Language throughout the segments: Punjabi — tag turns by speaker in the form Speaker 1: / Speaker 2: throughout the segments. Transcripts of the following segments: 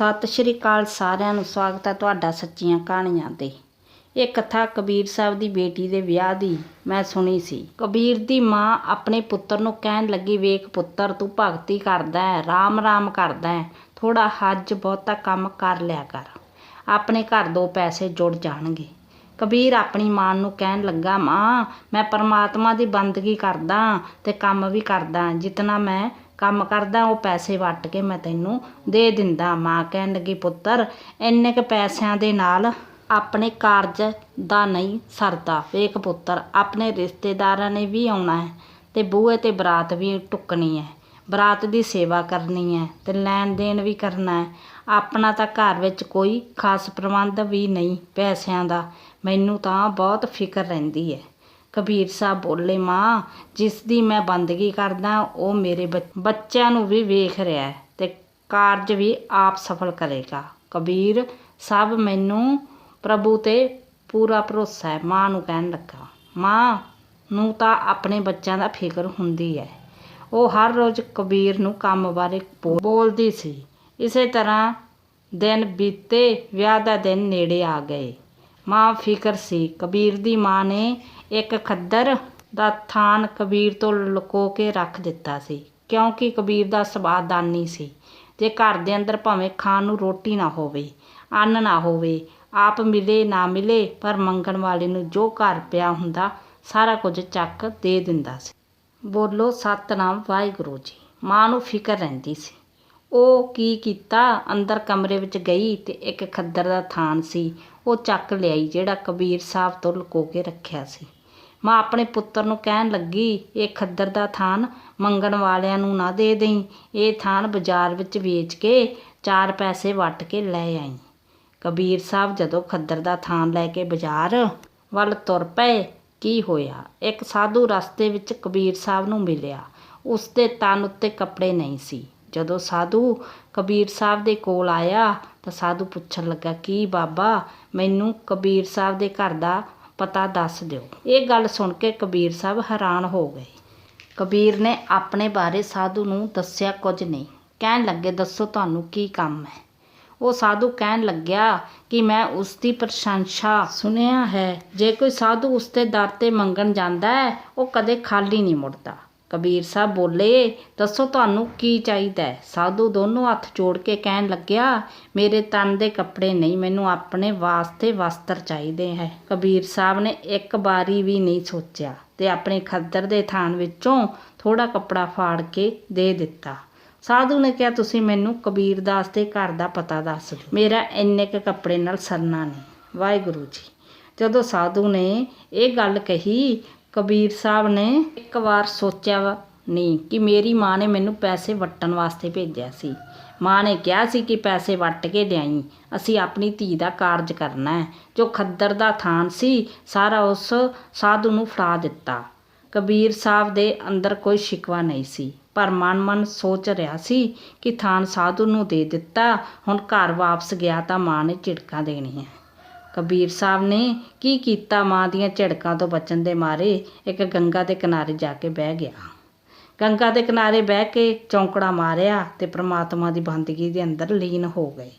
Speaker 1: ਸਤਿ ਸ਼੍ਰੀ ਅਕਾਲ ਸਾਰਿਆਂ ਨੂੰ, ਸਵਾਗਤ ਹੈ ਤੁਹਾਡਾ ਸੱਚੀਆਂ ਕਹਾਣੀਆਂ ਤੇ। ਇਹ ਕਥਾ ਕਬੀਰ ਸਾਹਿਬ ਦੀ ਬੇਟੀ ਦੇ ਵਿਆਹ ਦੀ ਮੈਂ ਸੁਣੀ ਸੀ। ਕਬੀਰ ਦੀ ਮਾਂ ਆਪਣੇ ਪੁੱਤਰ ਨੂੰ ਕਹਿਣ ਲੱਗੀ, ਵੇਖ ਪੁੱਤਰ, ਤੂੰ ਭਗਤੀ ਕਰਦਾ ਹੈ, ਰਾਮ ਰਾਮ ਕਰਦਾ ਹੈ ਥੋੜਾ ਹੱਜ ਬਹੁਤਾ ਕੰਮ ਕਰ ਲਿਆ ਕਰ। ਆਪਣੇ ਘਰ ਦੋ ਪੈਸੇ ਜੁੜ ਜਾਣਗੇ। ਕਬੀਰ ਆਪਣੀ ਮਾਂ ਨੂੰ ਕਹਿਣ ਲੱਗਾ, ਮਾਂ, ਮੈਂ ਪਰਮਾਤਮਾ ਦੀ ਬੰਦਗੀ ਕਰਦਾ ਤੇ ਕੰਮ ਵੀ ਕਰਦਾ, ਜਿਤਨਾ ਮੈਂ ਕੰਮ ਕਰਦਾ, ਉਹ ਪੈਸੇ ਵੱਟ ਕੇ ਮੈਂ ਤੈਨੂੰ ਦੇ ਦਿੰਦਾ ਮਾਂ ਕਹਿਣ ਲੱਗੀ, ਪੁੱਤਰ, ਇੰਨੇ ਕ ਪੈਸਿਆਂ ਦੇ ਨਾਲ ਆਪਣੇ ਕਾਰਜ ਦਾ ਨਹੀਂ ਸਰਦਾ। ਵੇਖ ਪੁੱਤਰ, ਆਪਣੇ ਰਿਸ਼ਤੇਦਾਰਾਂ ਨੇ ਵੀ ਆਉਣਾ ਹੈ ਤੇ ਬੂਹੇ ਤੇ ਬਰਾਤ ਵੀ ਟੁੱਕਣੀ ਹੈ। ਬਰਾਤ ਦੀ ਸੇਵਾ ਕਰਨੀ ਹੈ ਤੇ ਲੈਣ ਦੇਣ ਵੀ ਕਰਨਾ ਹੈ। ਆਪਣਾ ਤਾਂ ਘਰ ਵਿੱਚ ਕੋਈ ਖਾਸ ਪ੍ਰਬੰਧ ਵੀ ਨਹੀਂ ਪੈਸਿਆਂ ਦਾ। ਮੈਨੂੰ ਤਾਂ ਬਹੁਤ ਫਿਕਰ ਰਹਿੰਦੀ ਹੈ। ਕਬੀਰ ਸਾਹਿਬ ਬੋਲੇ, ਮਾਂ, ਜਿਸ ਦੀ ਮੈਂ ਬੰਦਗੀ ਕਰਦਾ, ਉਹ ਮੇਰੇ ਬੱਚ- ਬੱਚਿਆਂ ਨੂੰ ਵੀ ਵੇਖ ਰਿਹਾ ਹੈ ਤੇ ਕਾਰਜ ਵੀ ਆਪ ਸਫਲ ਕਰੇਗਾ। ਕਬੀਰ ਸਾਹਿਬ ਮੈਨੂੰ ਪ੍ਰਭੂ ਤੇ ਪੂਰਾ ਭਰੋਸਾ ਹੈ, ਮਾਂ ਨੂੰ ਕਹਿਣ ਲੱਗਾ। ਮਾਂ, ਨੂੰ ਤਾਂ ਆਪਣੇ ਬੱਚਿਆਂ ਦਾ ਫਿਕਰ ਹੁੰਦੀ ਹੈ। ਉਹ ਹਰ ਰੋਜ਼ ਕਬੀਰ ਨੂੰ ਕੰਮ ਬਾਰੇ ਬੋ- ਬੋਲਦੀ ਸੀ। ਇਸੇ ਤਰ੍ਹਾਂ ਦਿਨ ਬੀਤੇ, ਵਿਆਹ ਦਾ ਦਿਨ ਨੇੜੇ ਆ ਗਏ। ਮਾਂ ਫਿਕਰ ਸੀ। ਕਬੀਰ ਦੀ ਮਾਂ ਨੇ ਇੱਕ ਖੱਦਰ ਦਾ ਥਾਨ ਕਬੀਰ ਤੋਂ ਲੁਕੋ ਕੇ ਰੱਖ ਦਿੱਤਾ ਸੀ, ਕਿਉਂਕਿ ਕਬੀਰ ਦਾ ਸੁਭਾਅ ਦਾਨੀ ਸੀ। ਜੇ ਘਰ ਦੇ ਅੰਦਰ ਭਾਵੇਂ ਖਾਣ ਨੂੰ ਰੋਟੀ ਨਾ ਹੋਵੇ, ਅੰਨ ਨਾ ਹੋਵੇ, ਆਪ ਮਿਲੇ ਨਾ ਮਿਲੇ, ਪਰ ਮੰਗਣ ਵਾਲੇ ਨੂੰ ਜੋ ਘਰ ਪਿਆ ਹੁੰਦਾ, ਸਾਰਾ ਕੁਝ ਚੱਕ ਦੇ ਦਿੰਦਾ ਸੀ। ਬੋਲੋ, ਸਤਨਾਮ, ਵਾਹਿਗੁਰੂ ਜੀ। ਮਾਂ ਨੂੰ ਫਿਕਰ ਰਹਿੰਦੀ ਸੀ। ਉਹ ਕੀ ਕੀਤਾ? ਅੰਦਰ ਕਮਰੇ ਵਿੱਚ ਗਈ ਤੇ ਇੱਕ ਖੱਦਰ ਦਾ ਥਾਨ ਸੀ। ਉਹ ਚੱਕ ਲਿਆਈ, ਜਿਹੜਾ ਕਬੀਰ ਸਾਹਿਬ ਤੋਂ ਲੁਕੋ ਕੇ ਰੱਖਿਆ ਸੀ। ਮਾਂ ਆਪਣੇ ਪੁੱਤਰ ਨੂੰ ਕਹਿਣ ਲੱਗੀ, ਇਹ ਖੱਦਰ ਦਾ ਥਾਨ ਮੰਗਣ ਵਾਲਿਆਂ ਨੂੰ ਨਾ ਦੇ ਦੇਈ। ਇਹ ਥਾਨ ਬਾਜ਼ਾਰ ਵਿੱਚ ਵੇਚ ਕੇ ਚਾਰ ਪੈਸੇ ਵਟ ਕੇ ਲੈ ਆਈ। ਕਬੀਰ ਸਾਹਿਬ ਜਦੋਂ ਖੱਦਰ ਦਾ ਥਾਨ ਲੈ ਕੇ ਬਾਜ਼ਾਰ ਵੱਲ ਤੁਰ ਪਏ, ਕੀ ਹੋਇਆ? ਇੱਕ ਸਾਧੂ ਰਸਤੇ ਵਿੱਚ ਕਬੀਰ ਸਾਹਿਬ ਨੂੰ ਮਿਲਿਆ। ਉਸ ਦੇ ਤਨ ਉੱਤੇ ਕੱਪੜੇ ਨਹੀਂ ਸੀ। ਜਦੋਂ ਸਾਧੂ ਕਬੀਰ ਸਾਹਿਬ ਦੇ ਕੋਲ ਆਇਆ ਤਾਂ ਸਾਧੂ ਪੁੱਛਣ ਲੱਗਾ, ਕੀ ਬਾਬਾ, ਮੈਨੂੰ ਕਬੀਰ ਸਾਹਿਬ ਦੇ ਘਰ ਦਾ ਪਤਾ ਦੱਸ ਦਿਓ। ਇਹ ਗੱਲ ਸੁਣ ਕੇ ਕਬੀਰ ਸਾਹਿਬ ਹੈਰਾਨ ਹੋ ਗਏ। ਕਬੀਰ ਨੇ ਆਪਣੇ ਬਾਰੇ ਸਾਧੂ ਨੂੰ ਦੱਸਿਆ ਕੁਝ ਨਹੀਂ। ਕਹਿਣ ਲੱਗੇ, ਦੱਸੋ ਤੁਹਾਨੂੰ ਕੀ ਕੰਮ ਹੈ? ਉਹ ਸਾਧੂ ਕਹਿਣ ਲੱਗਿਆ ਕਿ ਮੈਂ ਉਸ ਦੀ ਪ੍ਰਸ਼ੰਸਾ ਸੁਣਿਆ ਹੈ। ਜੇ ਕੋਈ ਸਾਧੂ ਉਸ ਦੇ ਦਰ ਤੇ ਮੰਗਣ ਜਾਂਦਾ ਹੈ, ਉਹ ਕਦੇ ਖਾਲੀ ਨਹੀਂ ਮੁੜਦਾ। ਕਬੀਰ ਸਾਹਿਬ ਬੋਲੇ, ਦੱਸੋ ਤੁਹਾਨੂੰ ਕੀ ਚਾਹੀਦਾ ਹੈ? ਸਾਧੂ ਦੋਨੋਂ ਹੱਥ ਜੋੜ ਕੇ ਕਹਿਣ ਲੱਗਿਆ, ਮੇਰੇ ਤਨ ਦੇ ਕੱਪੜੇ ਨਹੀਂ, ਮੈਨੂੰ ਆਪਣੇ ਵਾਸਤੇ ਵਸਤਰ ਚਾਹੀਦੇ ਹੈ। ਕਬੀਰ ਸਾਹਿਬ ਨੇ ਇੱਕ ਵਾਰੀ ਵੀ ਨਹੀਂ ਸੋਚਿਆ ਤੇ ਆਪਣੇ ਖੱਦਰ ਦੇ ਥਾਨ ਵਿੱਚੋਂ ਥੋੜਾ ਕੱਪੜਾ ਫਾੜ ਕੇ ਦੇ ਦਿੱਤਾ। ਸਾਧੂ ਨੇ ਕਿਹਾ, ਤੁਸੀਂ ਮੈਨੂੰ ਕਬੀਰ ਦਾਸ ਦੇ ਘਰ ਦਾ ਪਤਾ ਦੱਸ ਦਿਓ। ਮੇਰਾ ਇੰਨੇ ਕੁ ਕੱਪੜੇ ਨਾਲ ਸਰਨਾ ਨਹੀਂ। ਵਾਹਿਗੁਰੂ ਜੀ, ਜਦੋਂ ਸਾਧੂ ਨੇ ਇਹ ਗੱਲ ਕਹੀ ਕਬੀਰ ਸਾਹਿਬ ਨੇ ਇੱਕ ਵਾਰ ਸੋਚਿਆ ਵਾ, ਨਹੀਂ, ਕਿ ਮੇਰੀ ਮਾਂ ਨੇ ਮੈਨੂੰ ਪੈਸੇ ਵਟਣ ਵਾਸਤੇ ਭੇਜਿਆ ਸੀ। ਮਾਂ ਨੇ ਕਿਹਾ ਸੀ ਕਿ ਪੈਸੇ ਵਟ ਕੇ ਲਿਆਈ ਅਸੀਂ ਆਪਣੀ ਧੀ ਦਾ ਕਾਰਜ ਕਰਨਾ ਹੈ। ਜੋ ਖੱਦਰ ਦਾ ਥਾਨ ਸੀ, ਸਾਰਾ ਉਸ ਸਾਧੂ ਨੂੰ ਫੜਾ ਦਿੱਤਾ। ਕਬੀਰ ਸਾਹਿਬ ਦੇ ਅੰਦਰ ਕੋਈ ਸ਼ਿਕਵਾ ਨਹੀਂ ਸੀ, ਪਰ ਮਨ-ਮਨ ਸੋਚ ਰਿਹਾ ਸੀ ਕਿ ਥਾਨ ਸਾਧੂ ਨੂੰ ਦੇ ਦਿੱਤਾ, ਹੁਣ ਘਰ ਵਾਪਸ ਗਿਆ ਤਾਂ ਮਾਂ ਨੇ ਝਿੜਕਾਂ ਦੇਣੀਆਂ। ਕਬੀਰ ਸਾਹਿਬ ਨੇ ਕੀ ਕੀਤਾ? ਮਾਂ ਦੀਆਂ ਝਿੜਕਾਂ ਤੋਂ ਬਚਣ ਦੇ ਮਾਰੇ ਇੱਕ ਗੰਗਾ ਦੇ ਕਿਨਾਰੇ ਜਾ ਕੇ ਬਹਿ ਗਿਆ। ਗੰਗਾ ਦੇ ਕਿਨਾਰੇ ਬਹਿ ਕੇ ਚੌਂਕੜਾ ਮਾਰਿਆ ਤੇ ਪ੍ਰਮਾਤਮਾ ਦੀ ਬੰਦਗੀ ਦੇ ਅੰਦਰ ਲੀਨ ਹੋ ਗਏ।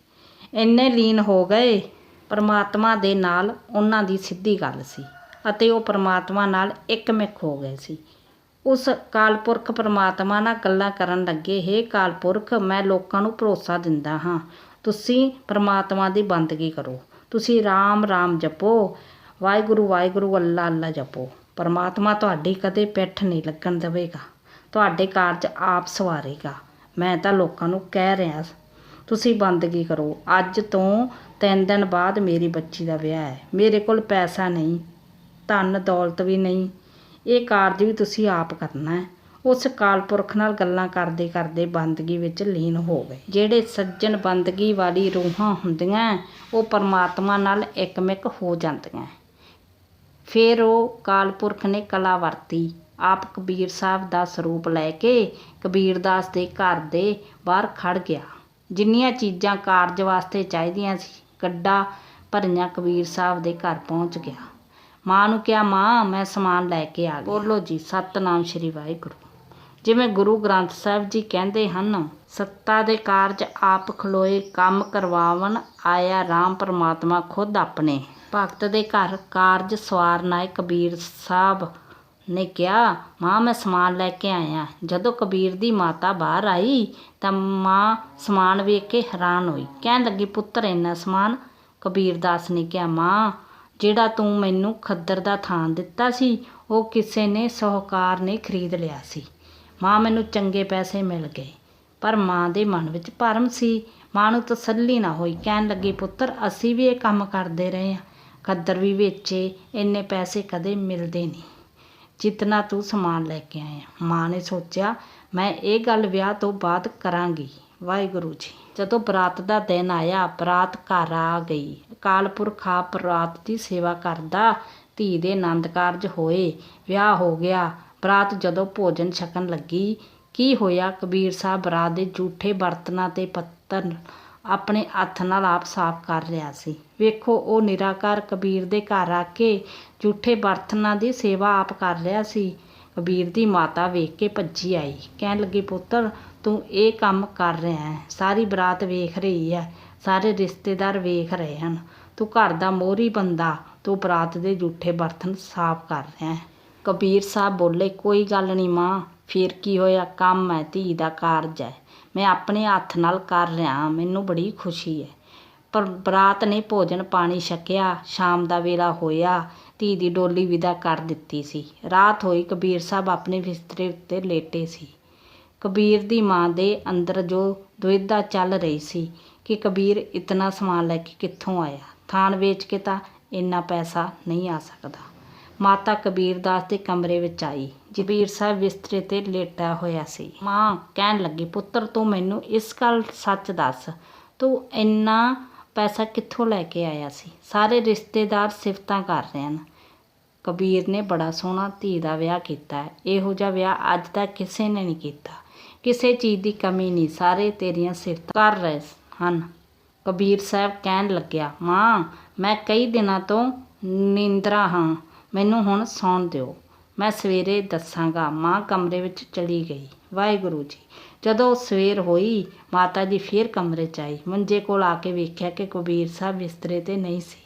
Speaker 1: ਇੰਨੇ ਲੀਨ ਹੋ ਗਏ, ਪਰਮਾਤਮਾ ਦੇ ਨਾਲ ਉਹਨਾਂ ਦੀ ਸਿੱਧੀ ਗੱਲ ਸੀ ਅਤੇ ਉਹ ਪਰਮਾਤਮਾ ਨਾਲ ਇੱਕਮਿਕ ਹੋ ਗਏ ਸੀ। ਉਸ ਕਾਲਪੁਰਖ ਪਰਮਾਤਮਾ ਨਾਲ ਗੱਲਾਂ ਕਰਨ ਲੱਗੇ, ਹੇ ਕਾਲਪੁਰਖ, ਮੈਂ ਲੋਕਾਂ ਨੂੰ ਭਰੋਸਾ ਦਿੰਦਾ ਹਾਂ, ਤੁਸੀਂ ਪਰਮਾਤਮਾ ਦੀ ਬੰਦਗੀ ਕਰੋ। ਤੁਸੀਂ ਰਾਮ ਰਾਮ ਜਪੋ। ਵਾਹਿਗੁਰੂ ਵਾਹਿਗੁਰੂ, ਅੱਲਾ ਅੱਲਾ ਜਪੋ। ਪਰਮਾਤਮਾ ਤੁਹਾਡੀ ਕਦੇ ਪਿੱਠ ਨਹੀਂ ਲੱਗਣ ਦੇਵੇਗਾ। ਤੁਹਾਡੇ ਕਾਰਜ ਆਪ ਸਵਾਰੇਗਾ। ਮੈਂ ਤਾਂ ਲੋਕਾਂ ਨੂੰ ਕਹਿ ਰਿਹਾ ਤੁਸੀਂ ਬੰਦਗੀ ਕਰੋ। ਅੱਜ ਤੋਂ ਤਿੰਨ ਦਿਨ ਬਾਅਦ ਮੇਰੀ ਬੱਚੀ ਦਾ ਵਿਆਹ ਹੈ। ਮੇਰੇ ਕੋਲ ਪੈਸਾ ਨਹੀਂ। ਧਨ, ਦੌਲਤ ਵੀ ਨਹੀਂ। ਇਹ ਕਾਰਜ ਵੀ ਤੁਸੀਂ ਆਪ ਕਰਨਾ ਹੈ। ਉਸ ਕਾਲਪੁਰਖ ਨਾਲ ਗੱਲਾਂ ਕਰਦੇ ਕਰਦੇ ਬੰਦਗੀ ਵਿੱਚ ਲੀਨ ਹੋ ਗਏ। ਜਿਹੜੇ ਸੱਜਣ ਬੰਦਗੀ ਵਾਲੀ ਰੂਹਾਂ ਹੁੰਦੀਆਂ ਉਹ ਪਰਮਾਤਮਾ ਨਾਲ ਇੱਕਮਿਕ ਹੋ ਜਾਂਦੀਆਂ ਫਿਰ ਉਹ ਕਾਲਪੁਰਖ ਨੇ ਕਲਾ ਵਰਤੀ। ਆਪ ਕਬੀਰ ਸਾਹਿਬ ਦਾ ਸਰੂਪ ਲੈ ਕੇ ਕਬੀਰਦਾਸ ਦੇ ਘਰ ਦੇ ਬਾਹਰ ਖੜ ਗਿਆ। ਜਿੰਨੀਆਂ ਚੀਜ਼ਾਂ ਕਾਰਜ ਵਾਸਤੇ ਚਾਹੀਦੀਆਂ ਸੀ, ਗੱਡਾ ਭਰੀਆਂ ਕਬੀਰ ਸਾਹਿਬ ਦੇ ਘਰ ਪਹੁੰਚ ਗਿਆ। ਮਾਂ ਨੂੰ ਕਿਹਾ, ਮਾਂ, ਮੈਂ ਸਮਾਨ ਲੈ ਕੇ ਆ ਗਿਆ। ਬੋਲੋ ਜੀ, ਸਤਨਾਮ ਸ਼੍ਰੀ ਵਾਹਿਗੁਰੂ। ਜਿਵੇਂ ਗੁਰੂ ਗ੍ਰੰਥ ਸਾਹਿਬ ਜੀ ਕਹਿੰਦੇ ਹਨ, ਸੱਤਾ ਦੇ ਕਾਰਜ ਆਪ ਖਲੋਏ, ਕੰਮ ਕਰਵਾਵਣ ਆਇਆ RAM ਪਰਮਾਤਮਾ ਖੁਦ ਆਪਣੇ। ਭਗਤ ਦੇ ਘਰ ਕਾਰਜ ਸਵਾਰ ਨਾਇਕ ਕਬੀਰ ਸਾਹਿਬ ਨੇ ਕਿਹਾ, ਮਾਂ ਮੈਂ ਸਮਾਨ ਲੈ ਕੇ ਆਇਆ। ਜਦੋਂ ਕਬੀਰ ਦੀ ਮਾਤਾ ਬਾਹਰ ਆਈ, ਤਾਂ ਮਾਂ ਸਮਾਨ ਵੇਖ ਕੇ ਹੈਰਾਨ ਹੋਈ। ਕਹਿਣ ਲੱਗੀ, ਪੁੱਤਰ, ਇੰਨਾ ਸਮਾਨ? ਕਬੀਰ ਦਾਸ ਨੇ ਕਿਹਾ, ਮਾਂ, ਜਿਹੜਾ ਤੂੰ ਮੈਨੂੰ ਖੱਦਰ ਦਾ ਥਾਂ ਦਿੱਤਾ ਸੀ, ਉਹ ਕਿਸੇ ਨੇ ਸਹੁਕਾਰ ਨੇ ਖਰੀਦ ਲਿਆ ਸੀ। ਮਾਂ ਮੈਨੂੰ ਚੰਗੇ ਪੈਸੇ ਮਿਲ ਗਏ। ਪਰ ਮਾਂ ਦੇ ਮਨ ਵਿੱਚ ਭਰਮ ਸੀ। ਮਾਂ ਨੂੰ ਤਸੱਲੀ ਨਾ ਹੋਈ। ਕਹਿਣ ਲੱਗੀ, ਪੁੱਤਰ, ਅਸੀਂ ਵੀ ਇਹ ਕੰਮ ਕਰਦੇ ਰਹੇ ਹਾਂ। ਕਦਰ ਵੀ ਵੇਚੇ, ਇੰਨੇ ਪੈਸੇ ਕਦੇ ਮਿਲਦੇ ਨਹੀਂ। ਜਿਤਨਾ ਤੂੰ ਸਮਾਨ ਲੈ ਕੇ ਆਇਆ ਮਾਂ ਨੇ ਸੋਚਿਆ, ਮੈਂ ਇਹ ਗੱਲ ਵਿਆਹ ਤੋਂ ਬਾਅਦ ਕਰਾਂਗੀ। ਵਾਹਿਗੁਰੂ ਜੀ, ਜਦੋਂ ਬਰਾਤ ਦਾ ਦਿਨ ਆਇਆ, ਬਰਾਤ ਘਰ ਆ ਗਈ। ਅਕਾਲ ਪੁਰਖ ਆਪ ਬਰਾਤ ਦੀ ਸੇਵਾ ਕਰਦਾ, ਧੀ ਦੇ ਆਨੰਦ ਕਾਰਜ ਹੋਏ, ਵਿਆਹ ਹੋ ਗਿਆ। ਬਰਾਤ ਜਦੋਂ ਭੋਜਨ ਛਕਣ ਲੱਗੀ, ਕੀ ਹੋਇਆ? ਕਬੀਰ ਸਾਹਿਬ ਬਰਾਤ ਦੇ ਜੂਠੇ ਬਰਤਨਾਂ ਤੇ ਪੱਤਨ ਆਪਣੇ ਹੱਥ ਨਾਲ ਆਪ ਸਾਫ਼ ਕਰ ਰਿਹਾ ਸੀ। ਵੇਖੋ, ਉਹ ਨਿਰਾਕਾਰ ਕਬੀਰ ਦੇ ਘਰ ਆ ਕੇ ਜੂਠੇ ਬਰਤਨਾਂ ਦੀ ਸੇਵਾ ਆਪ ਕਰ ਰਿਹਾ ਸੀ। ਕਬੀਰ ਦੀ ਮਾਤਾ ਵੇਖ ਕੇ ਭੱਜੀ ਆਈ। ਕਹਿਣ ਲੱਗੀ, ਪੁੱਤਰ, ਤੂੰ ਇਹ ਕੰਮ ਕਰ ਰਿਹਾ ਹੈ। ਸਾਰੀ ਬਰਾਤ ਵੇਖ ਰਹੀ ਹੈ। ਸਾਰੇ ਰਿਸ਼ਤੇਦਾਰ ਵੇਖ ਰਹੇ ਹਨ। ਤੂੰ ਘਰ ਦਾ ਮੋਹਰੀ ਬੰਦਾ। ਤੂੰ ਬਰਾਤ ਦੇ ਜੂਠੇ ਬਰਤਨ ਸਾਫ਼ ਕਰ ਰਿਹਾ ਹੈ। ਕਬੀਰ ਸਾਹਿਬ ਬੋਲੇ, ਕੋਈ ਗੱਲ ਨਹੀਂ ਮਾਂ, ਫਿਰ ਕੀ ਹੋਇਆ? ਕੰਮ ਹੈ, ਧੀ ਦਾ ਕਾਰਜ ਹੈ। ਮੈਂ ਆਪਣੇ ਹੱਥ ਨਾਲ ਕਰ ਰਿਹਾ ਮੈਨੂੰ ਬੜੀ ਖੁਸ਼ੀ ਹੈ। ਪਰ ਬਰਾਤ ਨੇ ਭੋਜਨ ਪਾਣੀ ਛਕਿਆ, ਸ਼ਾਮ ਦਾ ਵੇਲਾ ਹੋਇਆ, ਧੀ ਦੀ ਡੋਲੀ ਵਿਦਾ ਕਰ ਦਿੱਤੀ ਸੀ। ਰਾਤ ਹੋਈ, ਕਬੀਰ ਸਾਹਿਬ ਆਪਣੇ ਬਿਸਤਰੇ ਉੱਤੇ ਲੇਟੇ ਸੀ। ਕਬੀਰ ਦੀ ਮਾਂ ਦੇ ਅੰਦਰ ਜੋ ਦੁਵਿਧਾ ਚੱਲ ਰਹੀ ਸੀ ਕਿ ਕਬੀਰ ਇਤਨਾ ਸਮਾਨ ਲੈ ਕੇ ਕਿੱਥੋਂ ਆਇਆ? ਥਾਨ ਵੇਚ ਕੇ ਤਾਂ ਇੰਨਾ ਪੈਸਾ ਨਹੀਂ ਆ ਸਕਦਾ। ਮਾਤਾ ਕਬੀਰ ਦਾਸ ਦੇ ਕਮਰੇ ਵਿੱਚ ਆਈ। ਜਬੀਰ ਸਾਹਿਬ ਬਿਸਤਰੇ ਤੇ ਲੇਟਾ ਹੋਇਆ ਸੀ। ਮਾਂ ਕਹਿਣ ਲੱਗੀ, ਪੁੱਤਰ, ਤੂੰ ਮੈਨੂੰ ਇਸ ਗੱਲ ਸੱਚ ਦੱਸ। ਤੂੰ ਇੰਨਾ ਪੈਸਾ ਕਿੱਥੋਂ ਲੈ ਕੇ ਆਇਆ ਸੀ? ਸਾਰੇ ਰਿਸ਼ਤੇਦਾਰ ਸਿਫਤਾਂ ਕਰ ਰਹੇ ਹਨ। ਕਬੀਰ ਨੇ ਬੜਾ ਸੋਹਣਾ ਧੀ ਦਾ ਵਿਆਹ ਕੀਤਾ ਇਹੋ ਜਿਹਾ ਵਿਆਹ ਅੱਜ ਤੱਕ ਕਿਸੇ ਨੇ ਨਹੀਂ ਕੀਤਾ। ਕਿਸੇ ਚੀਜ਼ ਦੀ ਕਮੀ ਨਹੀਂ। ਸਾਰੇ ਤੇਰੀਆਂ ਸਿਫਤਾਂ ਕਰ ਰਹੇ ਹਨ। ਕਬੀਰ ਸਾਹਿਬ ਕਹਿਣ ਲੱਗਿਆ, ਮਾਂ, ਮੈਂ ਕਈ ਦਿਨਾਂ ਤੋਂ ਨਿੰਦਰਾ ਹਾਂ। ਮੈਨੂੰ ਹੁਣ ਸੌਣ ਦਿਓ। ਮੈਂ ਸਵੇਰੇ ਦੱਸਾਂਗਾ, ਮਾਂ ਕਮਰੇ ਵਿੱਚ ਚਲੀ ਗਈ। ਵਾਹਿਗੁਰੂ ਜੀ, ਜਦੋਂ ਸਵੇਰ ਹੋਈ, ਮਾਤਾ ਜੀ ਫੇਰ ਕਮਰੇ 'ਚ ਆਈ। ਮੰਜੇ ਕੋਲ ਆ ਕੇ ਵੇਖਿਆ ਕਿ ਕਬੀਰ ਸਾਹਿਬ ਬਿਸਤਰੇ ਤੇ ਨਹੀਂ ਸੀ।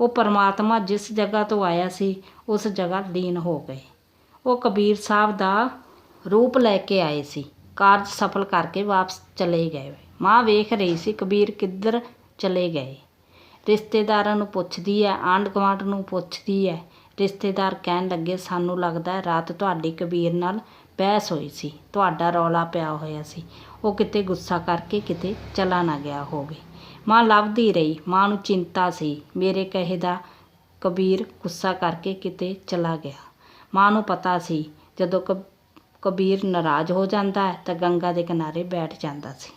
Speaker 1: ਉਹ ਪਰਮਾਤਮਾ ਜਿਸ ਜਗ੍ਹਾ ਤੋਂ ਆਇਆ ਸੀ, ਉਸ ਜਗ੍ਹਾ ਲੀਨ ਹੋ ਗਏ। ਉਹ ਕਬੀਰ ਸਾਹਿਬ ਦਾ ਰੂਪ ਲੈ ਕੇ ਆਏ ਸੀ। ਕਾਰਜ ਸਫਲ ਕਰਕੇ ਵਾਪਸ ਚਲੇ ਗਏ। ਮਾਂ ਵੇਖ ਰਹੀ ਸੀ ਕਬੀਰ ਕਿੱਧਰ ਚਲੇ ਗਏ। ਰਿਸ਼ਤੇਦਾਰਾਂ ਨੂੰ ਪੁੱਛਦੀ ਹੈ ਆਂਢ ਗੁਆਂਢ ਨੂੰ ਪੁੱਛਦੀ ਹੈ ਰਿਸ਼ਤੇਦਾਰ ਕਹਿਣ ਲੱਗੇ, ਸਾਨੂੰ ਲੱਗਦਾ ਹੈ ਰਾਤ ਤੁਹਾਡੀ ਕਬੀਰ ਨਾਲ ਬਹਿਸ ਹੋਈ ਸੀ, ਤੁਹਾਡਾ ਰੌਲਾ ਪਿਆ ਹੋਇਆ ਸੀ। ਉਹ ਕਿਤੇ ਗੁੱਸਾ ਕਰਕੇ ਕਿਤੇ ਚਲਾ ਨਾ ਗਿਆ ਹੋਵੇ। ਮਾਂ ਲੱਭਦੀ ਰਹੀ, ਮਾਂ ਨੂੰ ਚਿੰਤਾ ਸੀ। ਮੇਰੇ ਕਹੇ ਦਾ ਕਬੀਰ ਗੁੱਸਾ ਕਰਕੇ ਕਿਤੇ ਚਲਾ ਗਿਆ। ਮਾਂ ਨੂੰ ਪਤਾ ਸੀ, ਜਦੋਂ ਕਬ- ਕਬੀਰ ਨਾਰਾਜ਼ ਹੋ ਜਾਂਦਾ ਹੈ, ਤਾਂ ਗੰਗਾ ਦੇ ਕਿਨਾਰੇ ਬੈਠ ਜਾਂਦਾ ਸੀ।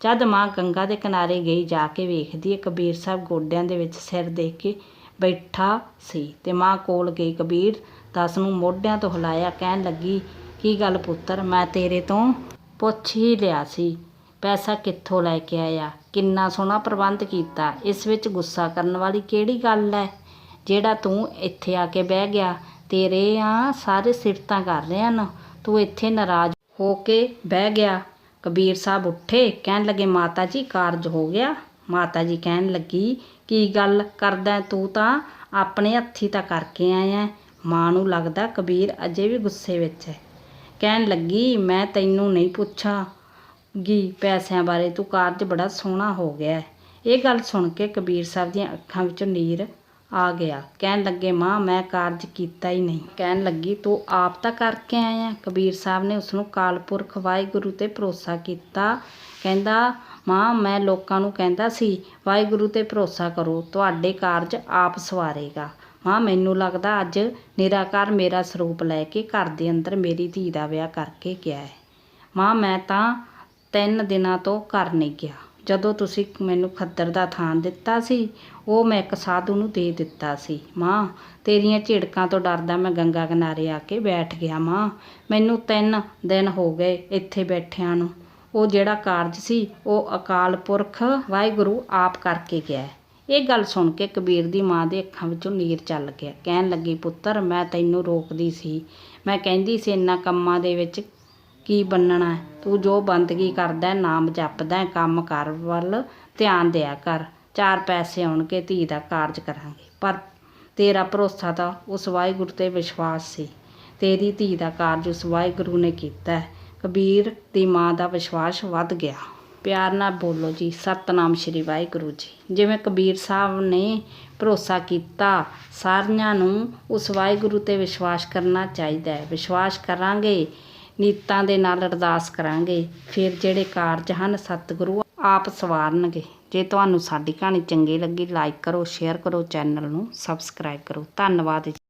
Speaker 1: ਜਦ ਮਾਂ ਗੰਗਾ ਦੇ ਕਿਨਾਰੇ ਗਈ, ਜਾ ਕੇ ਵੇਖਦੀ ਹੈ ਕਬੀਰ ਸਾਹਿਬ ਗੋਡਿਆਂ ਦੇ ਵਿੱਚ ਸਿਰ ਦੇ ਕੇ ਬੈਠਾ ਸੀ ਤੇ ਮਾਂ ਕੋਲ ਗਈ। ਕਬੀਰ ਦਾਸ ਨੂੰ ਮੋਢਿਆਂ ਤੋਂ ਹਿਲਾਇਆ ਕਹਿਣ ਲੱਗੀ, ਕੀ ਗੱਲ ਪੁੱਤਰ, ਮੈਂ ਤੇਰੇ ਤੋਂ ਪੁੱਛ ਹੀ ਲਿਆ ਸੀ। ਪੈਸਾ ਕਿੱਥੋਂ ਲੈ ਕੇ ਆਇਆ? ਕਿੰਨਾ ਸੋਹਣਾ ਪ੍ਰਬੰਧ ਕੀਤਾ। ਇਸ ਵਿੱਚ ਗੁੱਸਾ ਕਰਨ ਵਾਲੀ ਕਿਹੜੀ ਗੱਲ ਹੈ? ਜਿਹੜਾ ਤੂੰ ਇੱਥੇ ਆ ਕੇ ਬਹਿ ਗਿਆ, ਤੇਰੇ ਆ ਸਾਰੇ ਸਿਫਤਾਂ ਕਰ ਰਹੇ ਹਨ। ਤੂੰ ਇੱਥੇ ਨਾਰਾਜ਼ ਹੋ ਕੇ ਬਹਿ ਗਿਆ। ਕਬੀਰ ਸਾਹਿਬ ਉੱਠੇ, ਕਹਿਣ ਲੱਗੇ, ਮਾਤਾ ਜੀ, ਕਾਰਜ ਹੋ ਗਿਆ? ਮਾਤਾ ਜੀ ਕਹਿਣ ਲੱਗੀ, ਕੀ ਗੱਲ ਕਰਦਾ ਤੂੰ ਤਾਂ? ਆਪਣੇ ਹੱਥੀ ਤਾਂ ਕਰਕੇ ਆਇਆ ਮਾਂ ਨੂੰ ਲੱਗਦਾ ਕਬੀਰ ਅਜੇ ਵੀ ਗੁੱਸੇ ਵਿੱਚ ਹੈ ਕਹਿਣ ਲੱਗੀ, ਮੈਂ ਤੈਨੂੰ ਨਹੀਂ ਪੁੱਛਾਂਗੀ ਪੈਸਿਆਂ ਬਾਰੇ ਤੂੰ ਕਾਰਜ ਬੜਾ ਸੋਹਣਾ ਹੋ ਗਿਆ ਇਹ ਗੱਲ ਸੁਣ ਕੇ ਕਬੀਰ ਸਾਹਿਬ ਦੀਆਂ ਅੱਖਾਂ ਵਿੱਚੋਂ ਨੀਰ ਆ ਗਿਆ। ਕਹਿਣ ਲੱਗੇ, ਮਾਂ, ਮੈਂ ਕਾਰਜ ਕੀਤਾ ਹੀ ਨਹੀਂ। ਕਹਿਣ ਲੱਗੀ, ਤੂੰ ਆਪ ਤਾਂ ਕਰਕੇ ਆਇਆ ਕਬੀਰ ਸਾਹਿਬ ਨੇ ਉਸ ਨੂੰ ਕਾਲਪੁਰਖ ਵਾਹਿਗੁਰੂ ਤੇ ਭਰੋਸਾ ਕੀਤਾ। ਕਹਿੰਦਾ ਮਾਂ, ਮੈਂ ਲੋਕਾਂ ਨੂੰ ਕਹਿੰਦਾ ਸੀ, ਵਾਹਿਗੁਰੂ ਤੇ ਭਰੋਸਾ ਕਰੋ, ਤੁਹਾਡੇ ਕਾਰਜ ਆਪ ਸਵਾਰੇਗਾ। ਮਾਂ, ਮੈਨੂੰ ਲੱਗਦਾ ਅੱਜ ਨਿਰਾਕਾਰ ਮੇਰਾ ਸਰੂਪ ਲੈ ਕੇ ਘਰ ਦੇ ਅੰਦਰ ਮੇਰੀ ਧੀ ਦਾ ਵਿਆਹ ਕਰਕੇ ਗਿਆ ਹੈ। ਮਾਂ, ਮੈਂ ਤਾਂ ਤਿੰਨ ਦਿਨਾਂ ਤੋਂ ਘਰ ਨਹੀਂ ਗਿਆ। ਜਦੋਂ ਤੁਸੀਂ ਮੈਨੂੰ ਖੱਦਰ ਦਾ ਥਾਨ ਦਿੱਤਾ ਸੀ, ਉਹ ਮੈਂ ਇੱਕ ਸਾਧੂ ਨੂੰ ਦੇ ਦਿੱਤਾ ਸੀ। ਮਾਂ, ਤੇਰੀਆਂ ਝਿੜਕਾਂ ਤੋਂ ਡਰਦਾ ਮੈਂ ਗੰਗਾ ਕਿਨਾਰੇ ਆ ਕੇ ਬੈਠ ਗਿਆ। ਮਾਂ, ਮੈਨੂੰ ਤਿੰਨ ਦਿਨ ਹੋ ਗਏ ਇੱਥੇ ਬੈਠਿਆਂ ਨੂੰ। ਉਹ ਜਿਹੜਾ ਕਾਰਜ ਸੀ, ਉਹ ਅਕਾਲ ਪੁਰਖ ਵਾਹਿਗੁਰੂ ਆਪ ਕਰਕੇ ਗਿਆ ਇਹ ਗੱਲ ਸੁਣ ਕੇ ਕਬੀਰ ਦੀ ਮਾਂ ਦੇ ਅੱਖਾਂ ਵਿੱਚੋਂ ਨੀਰ ਚੱਲ ਗਿਆ। ਕਹਿਣ ਲੱਗੀ, ਪੁੱਤਰ, ਮੈਂ ਤੈਨੂੰ ਰੋਕਦੀ ਸੀ। ਮੈਂ ਕਹਿੰਦੀ ਸੀ ਇੰਨਾ ਕੰਮਾਂ ਦੇ ਵਿੱਚ ਕੀ ਬੰਨਣਾ ਤੂੰ ਜੋ ਬੰਦਗੀ ਕਰਦਾ ਨਾਮ ਜਪਦਾ ਕੰਮ ਕਰ ਵੱਲ ਧਿਆਨ ਦਿਆ ਕਰ। ਚਾਰ ਪੈਸੇ ਆਉਣਗੇ ਧੀ ਦਾ ਕਾਰਜ ਕਰਾਂਗੇ। ਪਰ ਤੇਰਾ ਭਰੋਸਾ ਤਾਂ ਉਸ ਵਾਹਿਗੁਰੂ ਤੇ ਵਿਸ਼ਵਾਸ ਸੀ। ਤੇਰੀ ਧੀ ਦਾ ਕਾਰਜ ਉਸ ਵਾਹਿਗੁਰੂ ਨੇ ਕੀਤਾ ਕਬੀਰ ਦੀ ਮਾਂ ਦਾ ਵਿਸ਼ਵਾਸ ਵੱਧ ਗਿਆ। ਪਿਆਰ ਨਾਲ ਬੋਲੋ ਜੀ, ਸਤਨਾਮ ਸ਼੍ਰੀ ਵਾਹਿਗੁਰੂ ਜੀ। ਜਿਵੇਂ ਕਬੀਰ ਸਾਹਿਬ ਨੇ ਭਰੋਸਾ ਕੀਤਾ, ਸਾਰਿਆਂ ਨੂੰ ਉਸ ਵਾਹਿਗੁਰੂ ਤੇ ਵਿਸ਼ਵਾਸ ਕਰਨਾ ਚਾਹੀਦਾ ਹੈ। ਵਿਸ਼ਵਾਸ ਕਰਾਂਗੇ, ਨੀਤਾਂ ਦੇ ਨਾਲ ਅਰਦਾਸ ਕਰਾਂਗੇ। ਫਿਰ ਜਿਹੜੇ ਕਾਰਜ ਹਨ, ਸਤਿਗੁਰੂ ਆਪ ਸਵਾਰਨਗੇ। ਜੇ ਤੁਹਾਨੂੰ ਸਾਡੀ ਕਹਾਣੀ ਚੰਗੀ ਲੱਗੀ ਲਾਈਕ ਕਰੋ ਸ਼ੇਅਰ ਕਰੋ ਚੈਨਲ ਨੂੰ ਸਬਸਕ੍ਰਾਈਬ ਕਰੋ। ਧੰਨਵਾਦ ਜੀ।